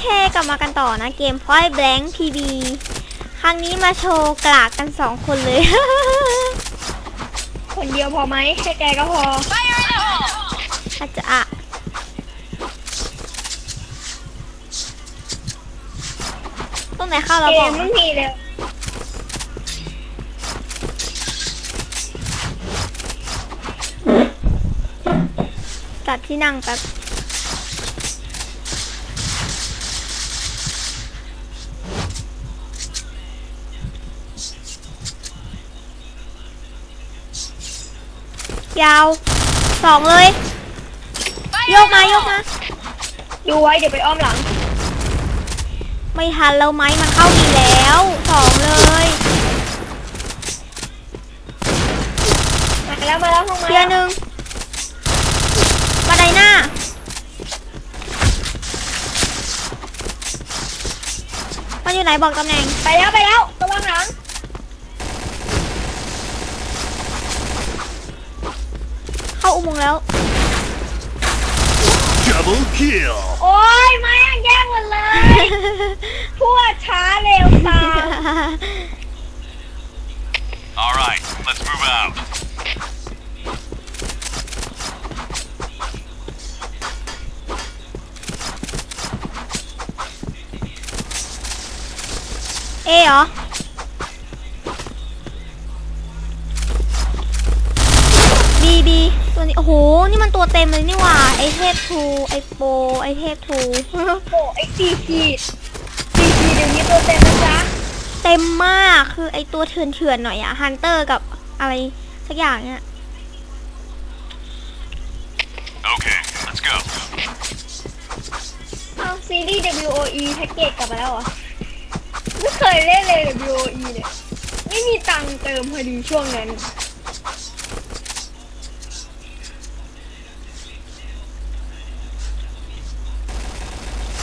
เคกลับมากันต่อนะเกม Point Blank PB ครั้งนี้มาโชว์กลากกันสองคนเลย คนเดียวพอไหมแค่แกก็พออาจจะอะตรงไหนเข้าเราเกบอกมไม่มีเลยจัดที่นั่งแป๊บ ยาวสองเลย โยกมาโยกมา ดูไว้เดี๋ยวไปอ้อมหลัง ไม่ทันแล้วไหมมันเข้าดีแล้วสองเลยมาแล้วมาแล้วห้องเคมาลียร์หนึ่งบันไดหน้ามันอยู่ไหนบอกตำแหน่ง ไปแล้วไปแล้วระวังหลัง เข้า อุโมงค์แล้ว Double kill. โอ้ยมาแย่งหมดเลยทั่วช้าเร็วตาม All right, let's move out. เอเหรอ โอ้โห นี่มันตัวเต็มเลยนี่หว่า ไอเทพทู ไอโป ไอเทพทู โอ้ไอ้ซีขีดซีขีดเดี๋ยวนี้ตัวเต็มนะจ๊ะเต็มมาก คือไอตัวเถื่อนเถื่อนๆหน่อยอะฮันเตอร์กับอะไรสักอย่างเนี่ย Okay, let's go. เอาซีรีส์ WOE แพ็กเกจกลับมาแล้วเหรอ ไม่เคยเล่นเลย WOE เนี่ย ไม่มีตังค์เติมพอดีช่วงนั้น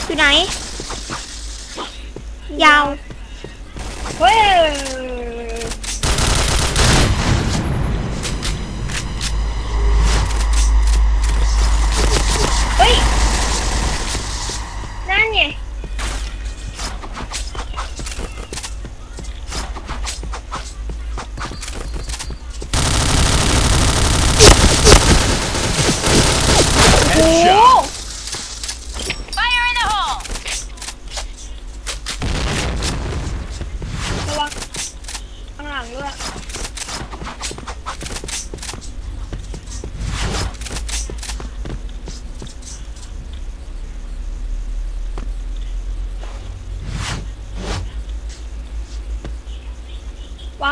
อยู่ไหน ยาว เฮ้ย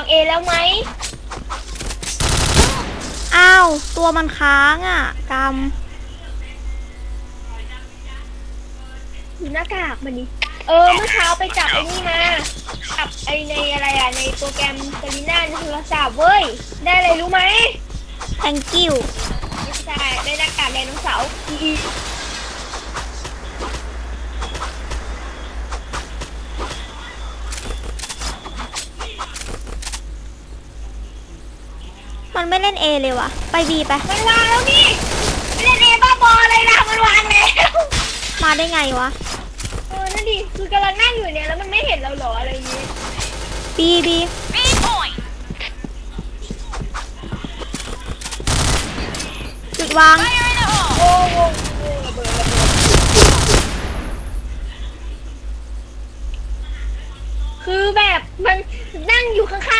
วางเอแล้วไหมอ้าว ตัวมันค้างอะกดูหน้ากากมันดิเออเมื่อเช้าไปจับไอ้นี่มาจับไอในอะไรอะในโปรแกรมเซรีน่าในโทรศัพท์เว้ย ได้อะไรรู้ไหมำ thank you ไม่ใช่ได้หน้ากากไดโนเสาร์ อีอีมันไม่เล่น A เลยว่ะไป B ไปมันวางแล้วนี่ไม่ได้เอบ้าบอเลยนะมันวางแล้วมาได้ไงวะเออนั่นดิคือกำลังนั่งอยู่เนี่ยแล้วมันไม่เห็นเราเหรออะไรอย่างงี้ B B B point! จุดวาง Fire in the hole! โอ้โหระเบิดระเบิดคือแบบมันนั่งอยู่ข้างๆ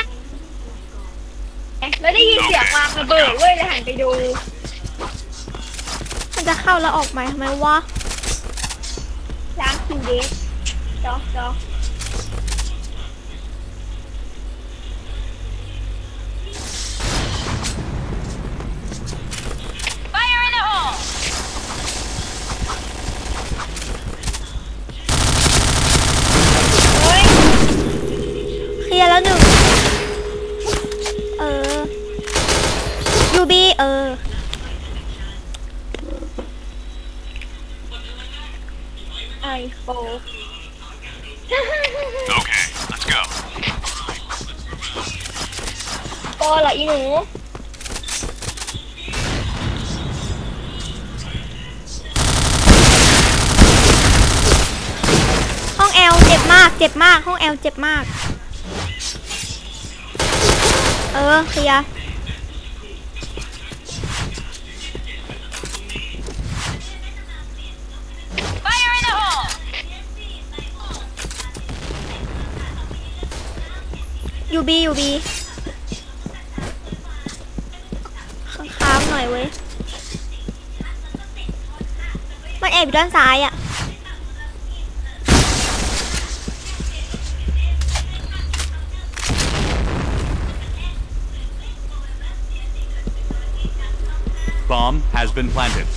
แล้วได้ยินเสียงวางระเบิดเว้ยเลยหันไปดู มันจะเข้าแล้วออกไหมทำไมวะล้างคิวเดสจอจอ Fire เจ็บมากห้องแอลเจ็บมาก เออเคลียร์ Fire in the hole! อยู่บีอยู่บีค้างๆหน่อยเว้ย มันแอบอยู่ด้านซ้ายอะ been planted.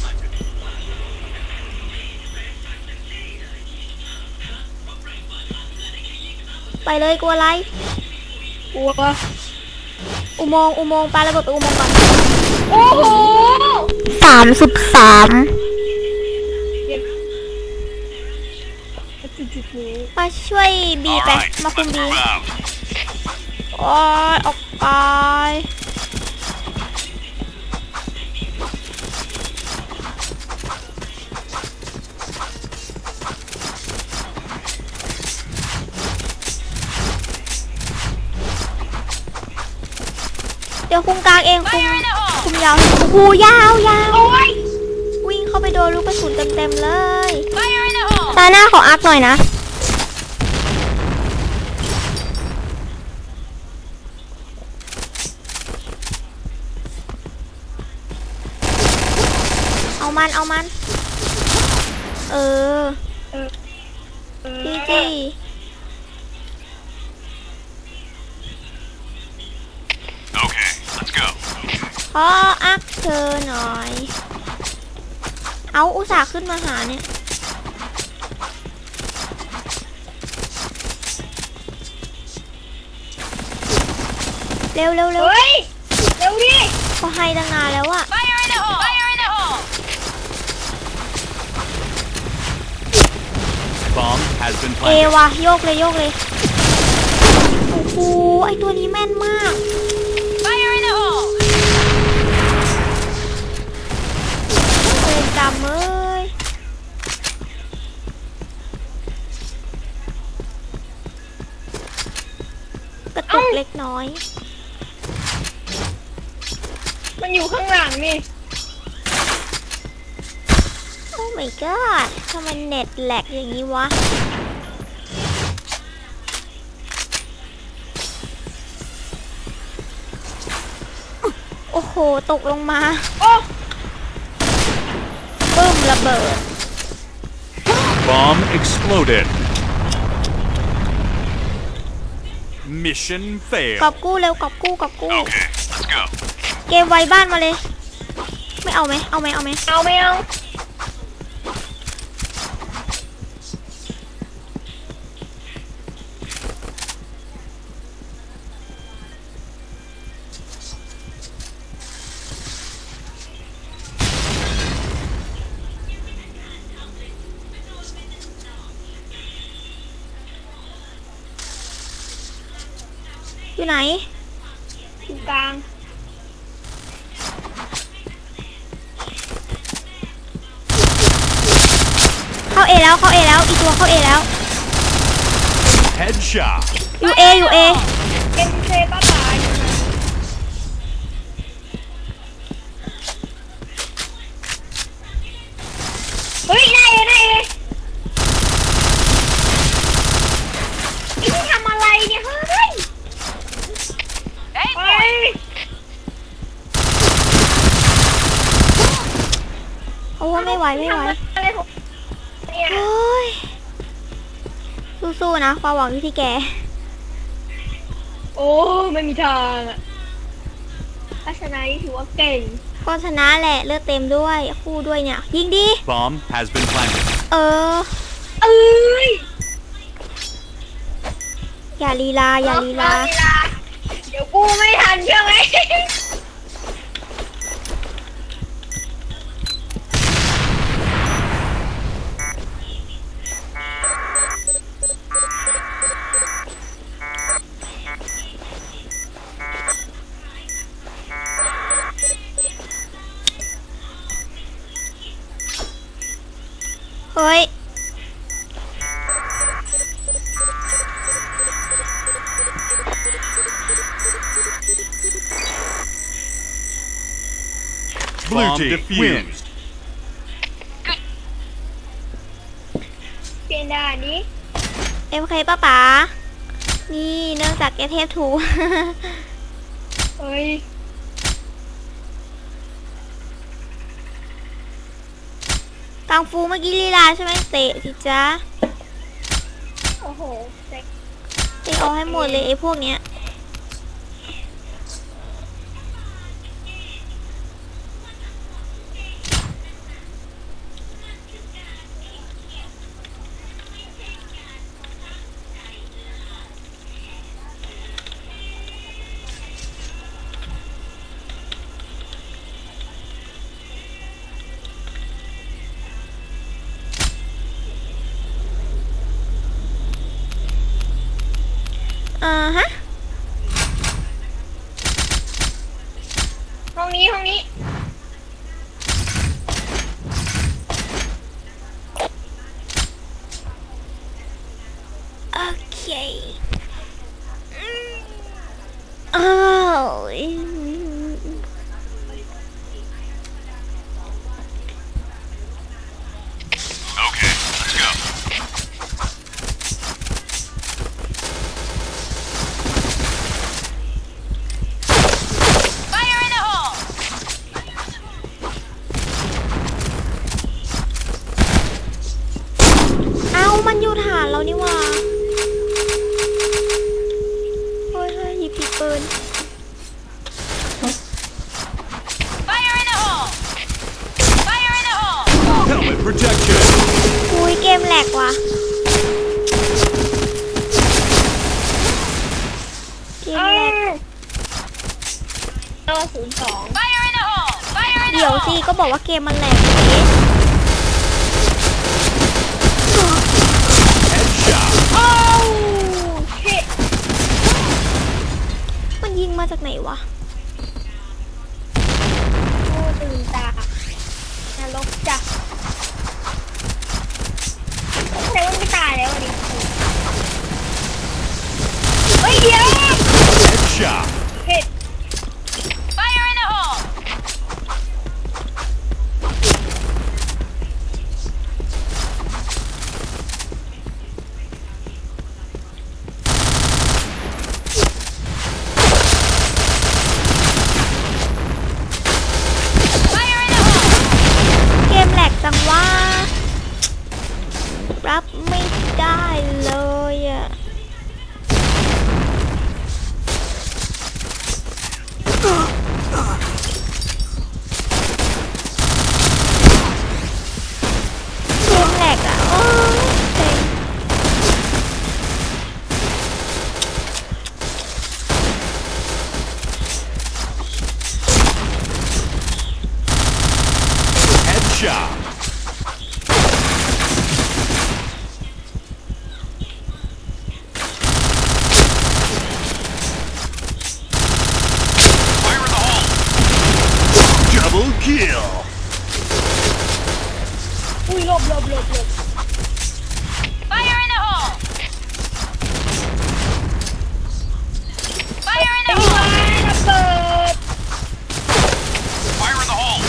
ไปเลยกลัวอะไรกลัวอุโมงค์อุโมงค์ปาระเบิดไปอุโมงค์ก่อน โอ้โหสามสิบสามจุดๆนี้มาช่วยบี All ไป right, มาคุม let's บี move out. โอ้ยออกไปางเองคุม Fire in the hole! คุมยาวโอ้โหยาวยาวโอ้ยวิ่งเข้าไปโดนลูกกระสุนเต็มๆเลย Fire in the hole! ตาหน้าของอาร์คหน่อยนะเอามันเอามัน เออเออเออจีจี ขออักเธอหน่อย เอาอุตส่าห์ขึ้นมาหาเนี่ยเร็วเร็วเร็วเฮ้ย เร็วดิเขาให้ตั้งนานแล้วอะ Fire in the hole! Fire in the hole! Bomb has been เอ planted. วะโยกเลยโยกเลย โอ้โห ไอตัวนี้แม่นมาก เล็กน้อย มันอยู่ข้างหลังนี่ โอ้ my god ทำไมเน็ตแหลกอย่างนี้วะ โอ้โห ตกลงมาโอ้ปึ้มระเบิด Bomb exploded. Mission กอบ failed. กู้เร็วกอบกู้กอบกู้ Okay, let's go. เกมไว้บ้านมาเลย ไม่เอาไหมเอาไหมเอาไหมเอาไม่เอา อยู่กลางเข้าเอแล้วเข้าเอแล้วอีกตัวเข้าเอแล้ว Headshot. อยู่เออยู่เอ เอ็นเคป้าตา ความหวังอยู่ที่แก โอ้ ไม่มีทางอะทัศนัยถือว่าเก่ง ก็ชนะแหละเลือดเต็มด้วยคู่ด้วยเนี่ย ยิงดี Bomb has been planted. เออ เอ้ยอย่าลีลาอย่าลีลารอเดี๋ยวกูไม่ทันใช่ไหม Bomb team defused. wins. เปลี่ยนด่านนี้เอ็มเคป้าป๋านี่เนื่องจากแกเทพถูเอ้ย กังฟูเมื่อกี้ลีลาใช่ไหมเตะสิจ๊ะโอ้โหเซ็กเตะเอาให้หมดเลยไอ้พวกเนี้ย ก็บอกว่าเกมมันแหลกเอ๊ะ Headshot. โอ้ชิตมันยิงมาจากไหนวะโอ้ตื่นตานรกจ้ะแต่ว่าไม่ตายแล้วอันนี้เฮ้ยเดี๋ยว Double kill. อุ้ยหลบหลบหลบหลบ Fire in the hole! Fire in ไอ้ the วา hole! ระเบิด Fire in the hole.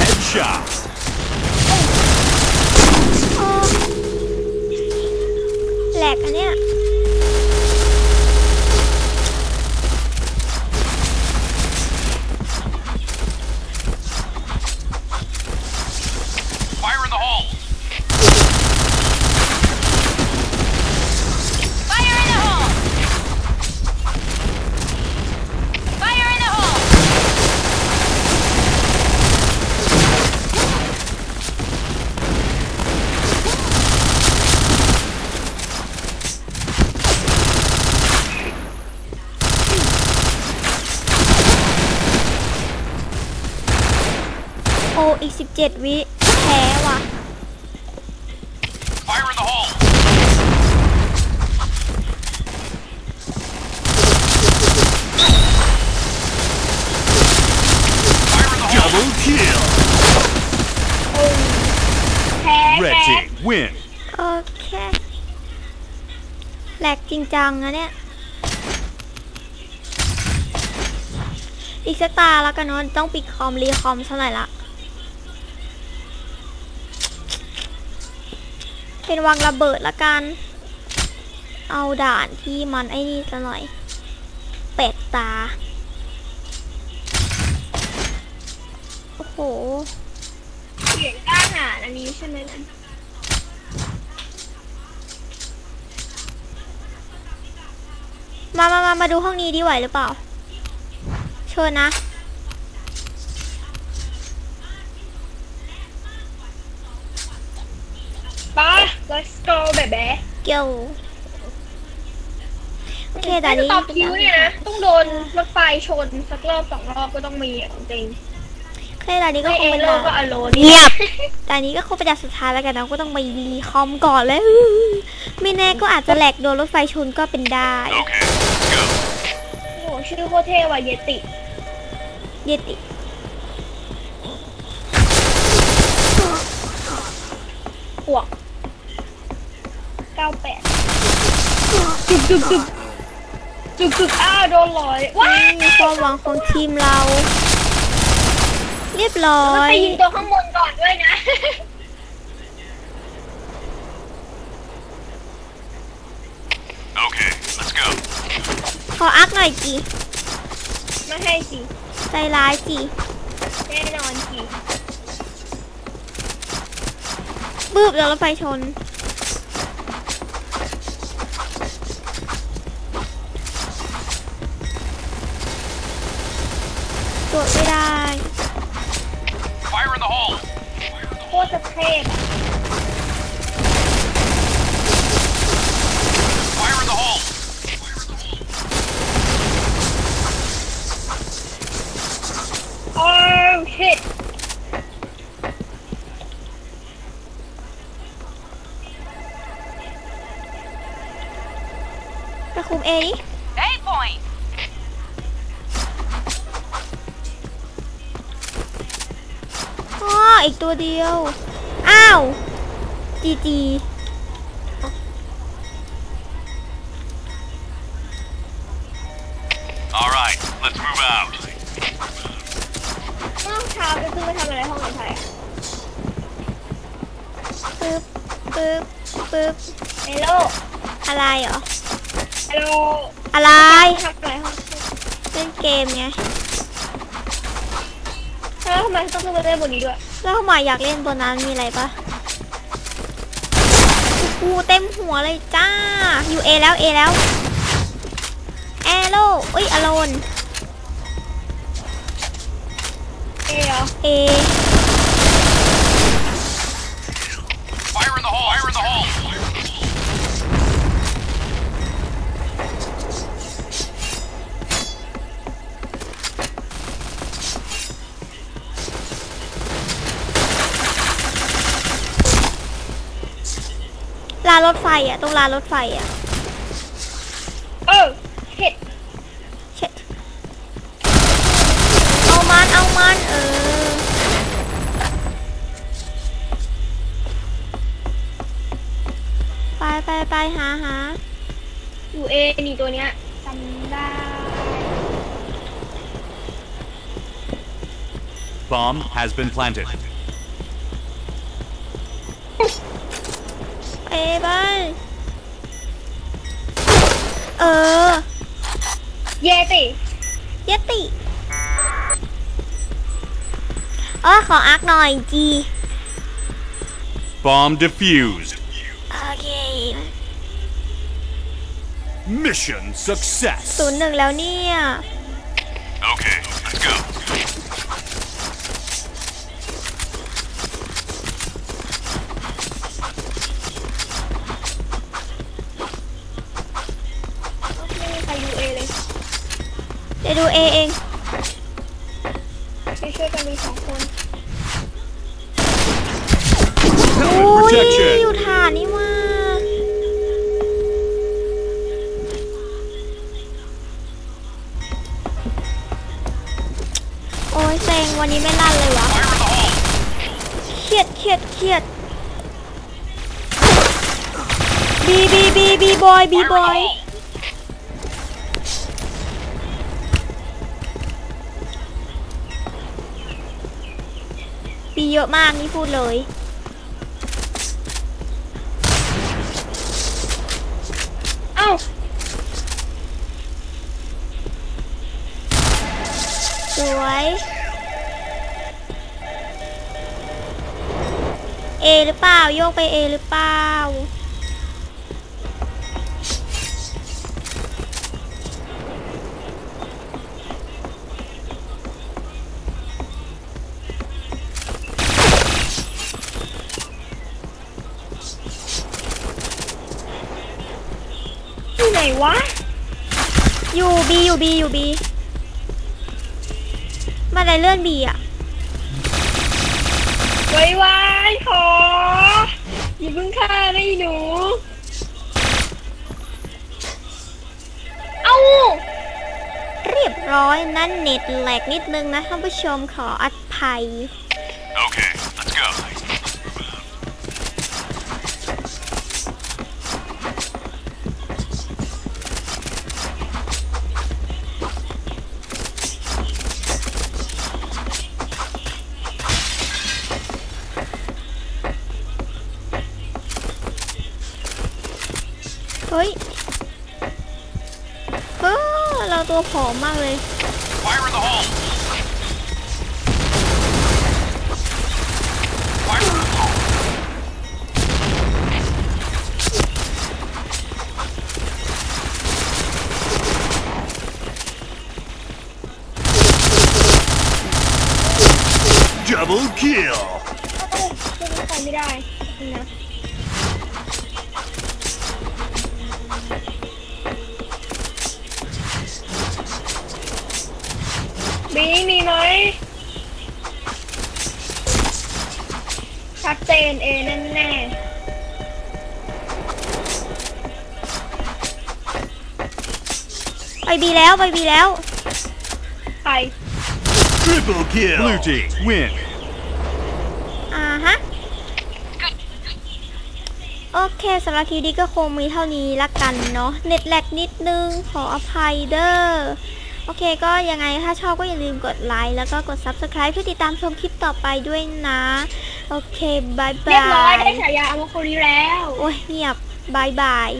Headshot. โอ้แหลกอันเนี้ย Fire in the hole. Fire in the hole! Fire in the hole! โอ อีก17วิแพ้ว่ะ Fire in the hole. Fire in the hole. Double kill. แพ้ Red แพ้ team win. โอเคแหลกจริงจังนะเนี่ย อีกสักตาแล้วกันเนอะต้องปิดคอมรีคอมเท่าไหร่อยละ นวางระเบิดละกัน เอาด่านที่มันไอ้นี่ซะหน่อย เป็ดตา โอ้โหเสียงกล้าหาญอันนี้ใช่ไหมนะมามามามาดูห้องนี้ดีไหวหรือเปล่า เชิญนะ ไป้า let's go แบบ แบ๊ะเกี่ยวโอเคแต่อันนี้ต่อคิวเนี่ยนะ ต้องโดนรถไฟชน สักรอบสองรอบก็ต้องมีอะจริงโอเคแต่อันนี้ๆก็ไม่คเองเป็นโลด่านก็อโลนเงียบแต่อันนี้ก็คงเป็นด่านสุดท้ายแล้วกันนะก็ต้องไปรีคอมก่อนเลยไม่แน่ก็อาจจะแหลกโดนรถไฟชนก็เป็นได้ Okay, let's go. โอ้โหชื่อโคตรเท่ว่ะเยติ เยติ ขวกเก้าแปด จุกจุกจุกจุกอ้าวโดนลอยว้ายมีความหวังของทีมเรา เรียบร้อยไปยิงตัวข้างบนก่อนด้วยนะ Okay, let's go. ขออักหน่อยจีไม่ให้สิใจร้ายจีแน่นอนสิบึ้บโดนรถไฟชน hole. โคตรจะเท่อะ Fire in the hole. โอ้ชิตไป ตัวเดียว อ้าว จีจี All right, let's move out. เมื่อเช้าจะขึ้นไปทำอะไรห้องไอ้ไทยอะปึ๊บปึ๊บปึ๊บเฮลโลอะไรเหรอ ฮัลโหล อะไรทำอะไรห้องเล่นเกมไงแล้วทำไมต้องขึ้นไปเล่นบนนี้ด้วย แล้วหมายอยากเล่นตัวนั้นมีอะไรปะกูเต็มหัวเลยจ้า อยู่เอแล้วเอแล้วแอโร่เอ้ยอโลนเอเหรอเอานรถไฟอะตรงลานรถไฟอะเออเห็ดเช็ดเอามันเอามันเออไปไปไปหาหาอยู่เอนี่ตัวเนี้ยจำได้ Bomb has been planted. เอ้ไปเออ เยติเยติเออขออักหน่อยจี Bomb defused. โอเค Mission success. ศูนย์หนึ่งแล้วเนี่ย Okay, let's go. รียดเครียดเครียดบีบีบีบีบอยบีบอยบีเยอะมากนี่พูดเลยเอ้าสวย เอหรือเปล่า โยกไปเอหรือเปล่าที่ไหนวะ อยู่บีอยู่บีอยู่บีมาอะไรเลื่อนบีอะ ไว้ไว้ ขอ อย่าเพิ่งฆ่านะอีหนู เอาเรียบร้อยนั่นเน็ตแหลกนิดนึงนะท่านผู้ชมขออภัย ตัวผอมมากเลย บีมีไหมชัดเจนเอแน่แน่ไปบีแล้วไปบีแล้วๆใคร Triple kill. Blue team win. อ่าฮะ โอเคสำหรับคลิปนี้ก็คงมีเท่านี้ละกันเนาะเน็ตแลกนิดนึงขออภัยเด้อ โอเคก็ยังไงถ้าชอบก็อย่าลืมกดไลค์แล้วก็กด Subscribe เพื่อติดตามชมคลิปต่อไปด้วยนะ โอเคบายบายเรียบร้อยได้ฉายาอมโคลีแล้ว โอ้ยเงียบบายบาย